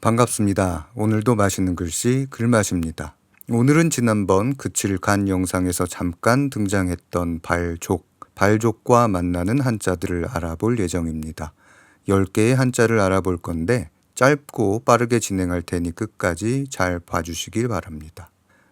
반갑습니다. 오늘도 맛있는 글씨 글맛입니다. 오늘은 지난번 그칠 간 영상에서 잠깐 등장했던 발족, 발족과 만나는 한자들을 알아볼 예정입니다. 10개의 한자를 알아볼 건데 짧고 빠르게 진행할 테니 끝까지 잘 봐주시길 바랍니다.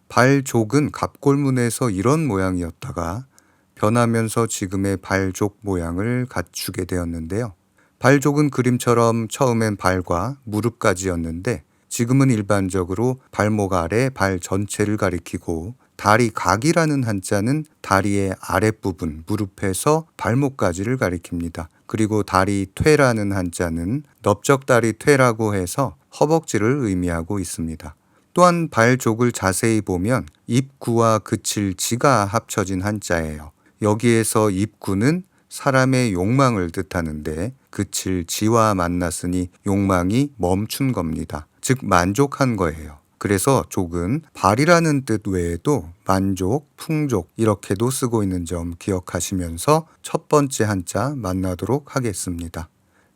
발족은 갑골문에서 이런 모양이었다가 변하면서 지금의 발족 모양을 갖추게 되었는데요. 발족은 그림처럼 처음엔 발과 무릎까지였는데 지금은 일반적으로 발목 아래 발 전체를 가리키고 다리 각이라는 한자는 다리의 아랫부분 무릎에서 발목까지를 가리킵니다. 그리고 다리 퇴라는 한자는 넓적다리 퇴라고 해서 허벅지를 의미하고 있습니다. 또한 발족을 자세히 보면 입구와 그칠 지가 합쳐진 한자예요. 여기에서 입구는 사람의 욕망을 뜻하는데 그칠 지와 만났으니 욕망이 멈춘 겁니다. 즉 만족한 거예요. 그래서 족은 발이라는 뜻 외에도 만족, 풍족 이렇게도 쓰고 있는 점 기억하시면서 첫 번째 한자 만나도록 하겠습니다.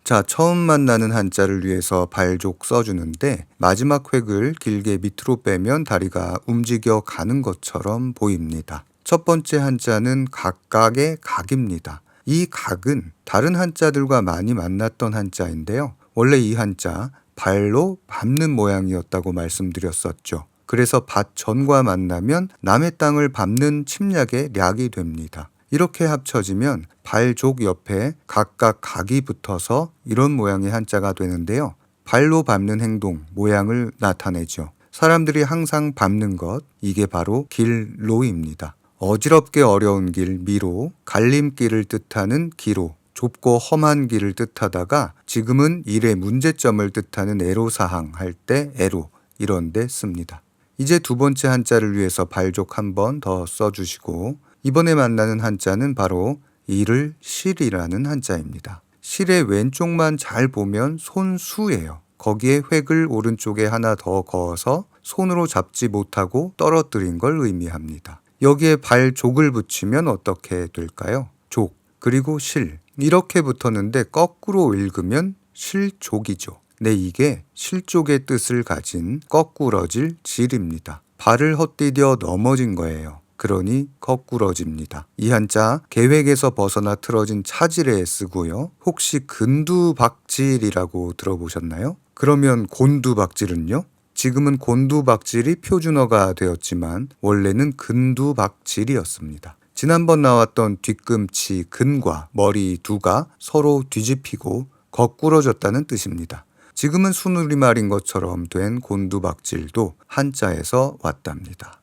자, 처음 만나는 한자를 위해서 발족 써주는데 마지막 획을 길게 밑으로 빼면 다리가 움직여 가는 것처럼 보입니다. 첫 번째 한자는 각각의 각입니다. 이 각은 다른 한자들과 많이 만났던 한자인데요. 원래 이 한자 발로 밟는 모양이었다고 말씀드렸었죠. 그래서 밭 전과 만나면 남의 땅을 밟는 침략의 략이 됩니다. 이렇게 합쳐지면 발족 옆에 각각 각이 붙어서 이런 모양의 한자가 되는데요. 발로 밟는 행동, 모양을 나타내죠. 사람들이 항상 밟는 것, 이게 바로 길로입니다. 어지럽게 어려운 길, 미로, 갈림길을 뜻하는 기로, 좁고 험한 길을 뜻하다가 지금은 일의 문제점을 뜻하는 애로사항 할 때 애로 이런 데 씁니다. 이제 두 번째 한자를 위해서 발족 한 번 더 써주시고 이번에 만나는 한자는 바로 이를 실이라는 한자입니다. 실의 왼쪽만 잘 보면 손수예요. 거기에 획을 오른쪽에 하나 더 그어서 손으로 잡지 못하고 떨어뜨린 걸 의미합니다. 여기에 발 족을 붙이면 어떻게 될까요? 족, 그리고 실. 이렇게 붙었는데 거꾸로 읽으면 실족이죠. 네, 이게 실족의 뜻을 가진 거꾸러질 질입니다. 발을 헛디뎌 넘어진 거예요. 그러니 거꾸러집니다. 이 한자 계획에서 벗어나 틀어진 차질에 쓰고요. 혹시 근두박질이라고 들어보셨나요? 그러면 곤두박질은요? 지금은 곤두박질이 표준어가 되었지만 원래는 근두박질이었습니다. 지난번 나왔던 뒤꿈치 근과 머리 두가 서로 뒤집히고 거꾸러졌다는 뜻입니다. 지금은 순우리말인 것처럼 된 곤두박질도 한자에서 왔답니다.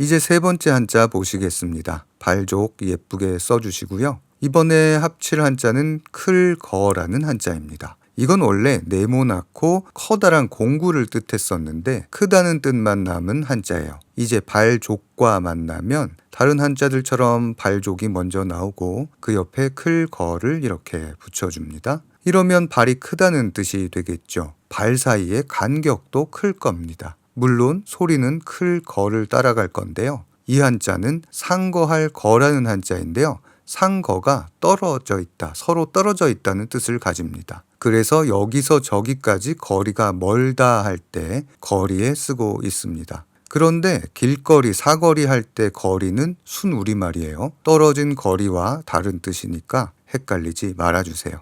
이제 세 번째 한자 보시겠습니다. 발족 예쁘게 써주시고요. 이번에 합칠 한자는 클거라는 한자입니다. 이건 원래 네모나고 커다란 공구를 뜻했었는데 크다는 뜻만 남은 한자예요. 이제 발족과 만나면 다른 한자들처럼 발족이 먼저 나오고 그 옆에 클 거를 이렇게 붙여줍니다. 이러면 발이 크다는 뜻이 되겠죠. 발 사이의 간격도 클 겁니다. 물론 소리는 클 거를 따라갈 건데요. 이 한자는 상거할 거라는 한자인데요. 상거가 떨어져 있다, 서로 떨어져 있다는 뜻을 가집니다. 그래서 여기서 저기까지 거리가 멀다 할 때 거리에 쓰고 있습니다. 그런데 길거리, 사거리 할 때 거리는 순우리말이에요. 떨어진 거리와 다른 뜻이니까 헷갈리지 말아주세요.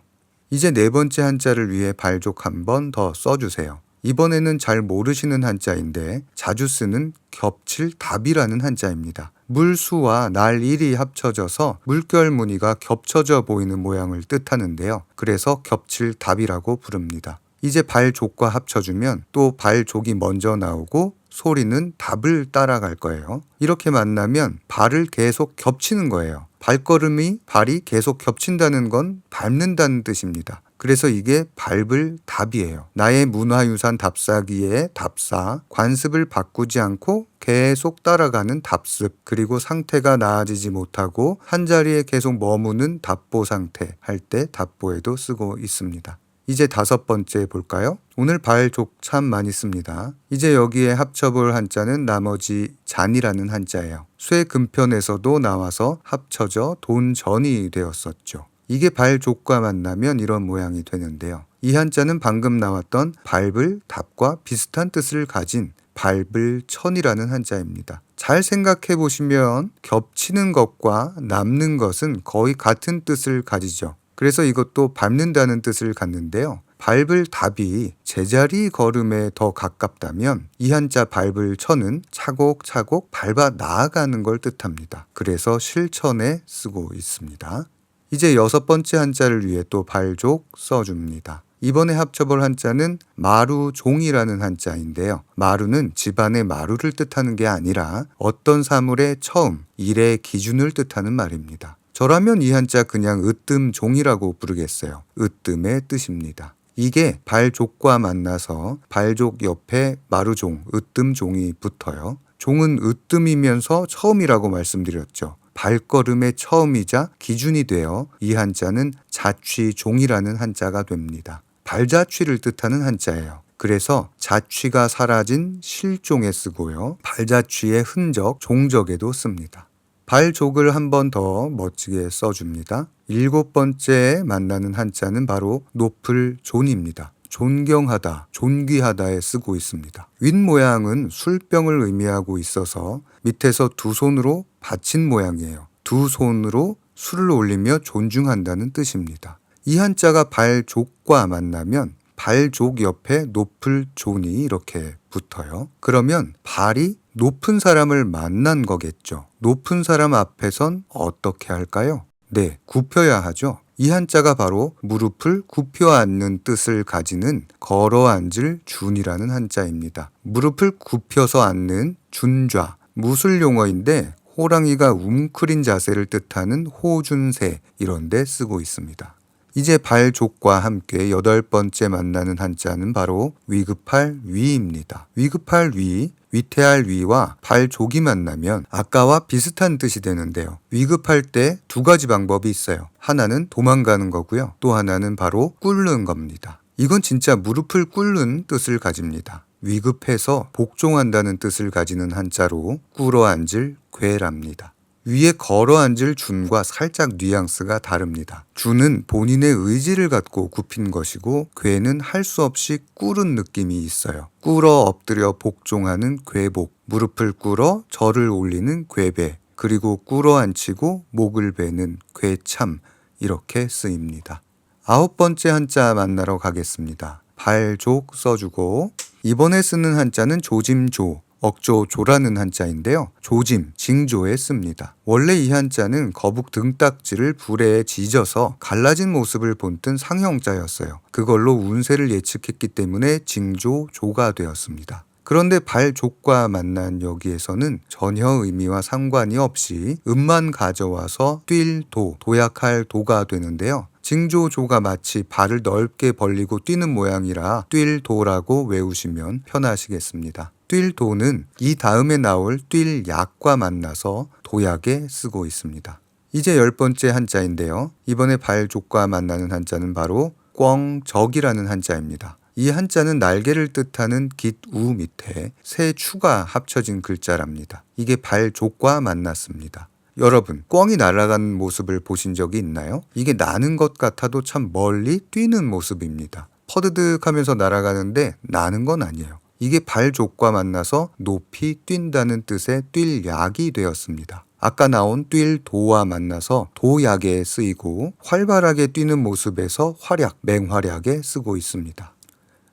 이제 네 번째 한자를 위해 발족 한 번 더 써주세요. 이번에는 잘 모르시는 한자인데 자주 쓰는 겹칠 답이라는 한자입니다. 물수와 날 일이 합쳐져서 물결 무늬가 겹쳐져 보이는 모양을 뜻하는데요. 그래서 겹칠 답이라고 부릅니다. 이제 발족과 합쳐주면 또 발족이 먼저 나오고 소리는 답을 따라갈 거예요. 이렇게 만나면 발을 계속 겹치는 거예요. 발걸음이 발이 계속 겹친다는 건 밟는다는 뜻입니다. 그래서 이게 밟을 답이에요. 나의 문화유산 답사기의 답사, 관습을 바꾸지 않고 계속 따라가는 답습, 그리고 상태가 나아지지 못하고 한자리에 계속 머무는 답보 상태 할 때 답보에도 쓰고 있습니다. 이제 다섯 번째 볼까요? 오늘 발족 참 많이 씁니다. 이제 여기에 합쳐볼 한자는 나머지 잔이라는 한자예요. 쇠 근편에서도 나와서 합쳐져 돈전이 되었었죠. 이게 발족과 만나면 이런 모양이 되는데요. 이 한자는 방금 나왔던 밟을 답과 비슷한 뜻을 가진 밟을 천이라는 한자입니다. 잘 생각해 보시면 겹치는 것과 남는 것은 거의 같은 뜻을 가지죠. 그래서 이것도 밟는다는 뜻을 갖는데요. 밟을 답이 제자리 걸음에 더 가깝다면 이 한자 밟을 천은 차곡차곡 밟아 나아가는 걸 뜻합니다. 그래서 실천에 쓰고 있습니다. 이제 여섯 번째 한자를 위해 또 발족 써줍니다. 이번에 합쳐볼 한자는 마루종이라는 한자인데요. 마루는 집안의 마루를 뜻하는 게 아니라 어떤 사물의 처음, 일의 기준을 뜻하는 말입니다. 저라면 이 한자 그냥 으뜸종이라고 부르겠어요. 으뜸의 뜻입니다. 이게 발족과 만나서 발족 옆에 마루종, 으뜸종이 붙어요. 종은 으뜸이면서 처음이라고 말씀드렸죠. 발걸음의 처음이자 기준이 되어 이 한자는 자취종이라는 한자가 됩니다. 발자취를 뜻하는 한자예요. 그래서 자취가 사라진 실종에 쓰고요. 발자취의 흔적, 종적에도 씁니다. 발족을 한 번 더 멋지게 써줍니다. 일곱 번째 만나는 한자는 바로 높을 존입니다. 존경하다, 존귀하다에 쓰고 있습니다. 윗 모양은 술병을 의미하고 있어서 밑에서 두 손으로 받친 모양이에요. 두 손으로 술을 올리며 존중한다는 뜻입니다. 이 한자가 발족과 만나면 발족 옆에 높을 존이 이렇게 붙어요. 그러면 발이 높은 사람을 만난 거겠죠. 높은 사람 앞에선 어떻게 할까요? 네, 굽혀야 하죠. 이 한자가 바로 무릎을 굽혀 앉는 뜻을 가지는 걸어 앉을 준이라는 한자입니다. 무릎을 굽혀서 앉는 준좌, 무술 용어인데 호랑이가 웅크린 자세를 뜻하는 호준세 이런 데 쓰고 있습니다. 이제 발족과 함께 여덟 번째 만나는 한자는 바로 위급할 위입니다. 위급할 위, 위태할 위와 발족이 만나면 아까와 비슷한 뜻이 되는데요. 위급할 때 두 가지 방법이 있어요. 하나는 도망가는 거고요. 또 하나는 바로 꿇는 겁니다. 이건 진짜 무릎을 꿇는 뜻을 가집니다. 위급해서 복종한다는 뜻을 가지는 한자로 꿇어 앉을 괴랍니다. 위에 걸어 앉을 준과 살짝 뉘앙스가 다릅니다. 준은 본인의 의지를 갖고 굽힌 것이고 괴는 할 수 없이 꿇은 느낌이 있어요. 꿇어 엎드려 복종하는 괴복, 무릎을 꿇어 절을 올리는 괴배, 그리고 꿇어 앉히고 목을 베는 괴참 이렇게 쓰입니다. 아홉 번째 한자 만나러 가겠습니다. 발족 써주고 이번에 쓰는 한자는 조짐조, 억조조라는 한자인데요. 조짐, 징조에 씁니다. 원래 이 한자는 거북 등딱지를 불에 지져서 갈라진 모습을 본뜬 상형자였어요. 그걸로 운세를 예측했기 때문에 징조 조가 되었습니다. 그런데 발족과 만난 여기에서는 전혀 의미와 상관이 없이 음만 가져와서 뛸 도, 도약할 도가 되는데요. 징조조가 마치 발을 넓게 벌리고 뛰는 모양이라 뛸 도라고 외우시면 편하시겠습니다. 뛸 도는 이 다음에 나올 뛸 약과 만나서 도약에 쓰고 있습니다. 이제 열 번째 한자인데요. 이번에 발족과 만나는 한자는 바로 꽝적이라는 한자입니다. 이 한자는 날개를 뜻하는 깃우 밑에 새 추가 합쳐진 글자랍니다. 이게 발족과 만났습니다. 여러분, 꿩이 날아가는 모습을 보신 적이 있나요? 이게 나는 것 같아도 참 멀리 뛰는 모습입니다. 퍼드득 하면서 날아가는데 나는 건 아니에요. 이게 발족과 만나서 높이 뛴다는 뜻의 뛸 약이 되었습니다. 아까 나온 뛸 도와 만나서 도약에 쓰이고 활발하게 뛰는 모습에서 활약, 맹활약에 쓰고 있습니다.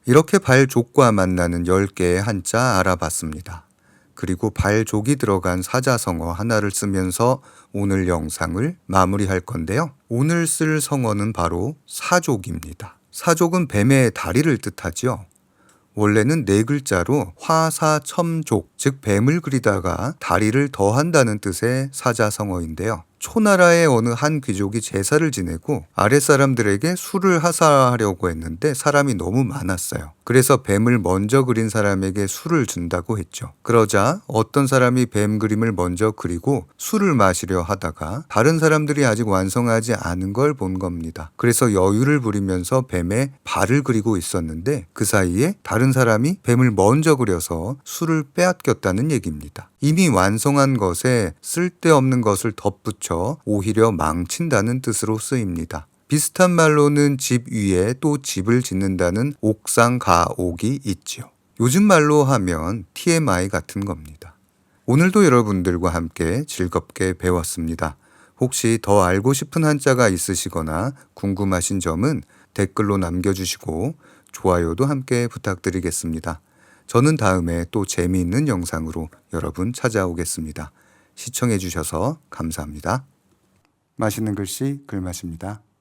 이렇게 발족과 만나는 10개의 한자 알아봤습니다. 그리고 발족이 들어간 사자성어 하나를 쓰면서 오늘 영상을 마무리할 건데요. 오늘 쓸 성어는 바로 사족입니다. 사족은 뱀의 다리를 뜻하지요. 원래는 네 글자로 화사첨족, 즉 뱀을 그리다가 다리를 더한다는 뜻의 사자성어인데요. 초나라의 어느 한 귀족이 제사를 지내고 아랫사람들에게 술을 하사하려고 했는데 사람이 너무 많았어요. 그래서 뱀을 먼저 그린 사람에게 술을 준다고 했죠. 그러자 어떤 사람이 뱀 그림을 먼저 그리고 술을 마시려 하다가 다른 사람들이 아직 완성하지 않은 걸 본 겁니다. 그래서 여유를 부리면서 뱀의 발을 그리고 있었는데 그 사이에 다른 사람이 뱀을 먼저 그려서 술을 빼앗겼다는 얘기입니다. 이미 완성한 것에 쓸데없는 것을 덧붙여 오히려 망친다는 뜻으로 쓰입니다. 비슷한 말로는 집 위에 또 집을 짓는다는 옥상 가옥이 있지요. 요즘 말로 하면 TMI 같은 겁니다. 오늘도 여러분들과 함께 즐겁게 배웠습니다. 혹시 더 알고 싶은 한자가 있으시거나 궁금하신 점은 댓글로 남겨주시고 좋아요도 함께 부탁드리겠습니다. 저는 다음에 또 재미있는 영상으로 여러분 찾아오겠습니다. 시청해주셔서 감사합니다. 맛있는 글씨 글맛입니다.